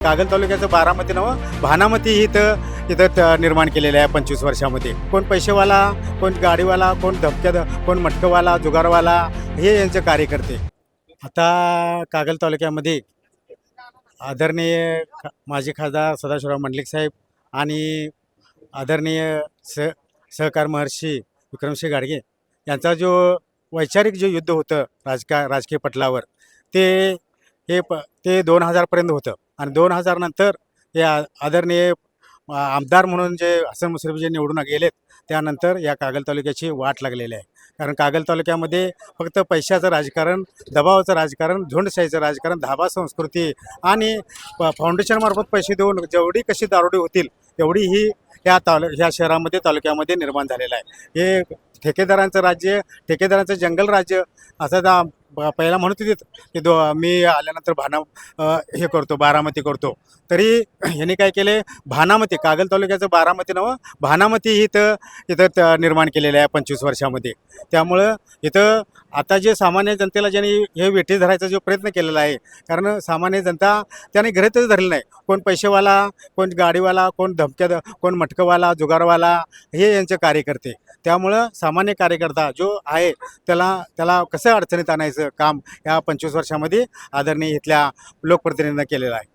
कागल तालुक्याचं बारामती नवं भानामती इथं इथं त- निर्माण केलेलं आहे पंचवीस वर्षामध्ये. कोण पैसेवाला कोण गाडीवाला कोण धबक्या कोण मटकवाला जुगारवाला हे यांचे कार्यकर्ते. आता कागल तालुक्यामध्ये आदरणीय खा- माजी खासदार सदाशिवराव मंडलिक साहेब आणि आदरणीय स सहकार महर्षी विक्रमसिंह गाडगे यांचा जो वैचारिक जे युद्ध होतं राजका राजकीय पटलावर ते हे प ते दोन हजारपर्यंत होतं. आणि दोन हजार नंतर या आदरणीय आमदार म्हणून जे हसन मुश्रीफ जे निवडून गेलेत त्यानंतर या कागल तालुक्याची वाट लागलेली आहे. कारण कागल तालुक्यामध्ये फक्त पैशाचं राजकारण दबावाचं राजकारण झुंडशाहीचं राजकारण धाबा संस्कृती आणि फाउंडेशनमार्फत पैसे देऊन जेवढी कशी दारोडी होतील तेवढी ही या तालु ह्या शहरामध्ये तालुक्यामध्ये निर्माण झालेलं आहे. हे ठेकेदारांचं राज्य ठेकेदारांचं जंगल राज्य असं दा पहिला म्हणत होते की दो मी आल्यानंतर भाना हे करतो बारामती करतो. तरी ह्याने काय केले? भानामती कागल तालुक्याचं बारामती नवं. भानामती इथं इथं त- निर्माण केलेलं आहे पंचवीस वर्षामध्ये. त्यामुळं इथं आता जे सामान्य जनतेला ज्यांनी हे वेठी धरायचा जो प्रयत्न केलेला आहे कारण सामान्य जनता त्याने घरातच धरलं नाही. कोण पैसेवाला कोण गाडीवाला कोण धमक्या कोण मटकवाला जुगारवाला हे यांचे कार्यकर्ते. त्यामुळं सामान्य कार्यकर्ता जो आहे त्याला त्याला कसं अडचणीत आणायचं काम या पंचवीस वर्षामध्ये आदरणीय इथल्या लोकप्रतिनिधींना केलेलं आहे?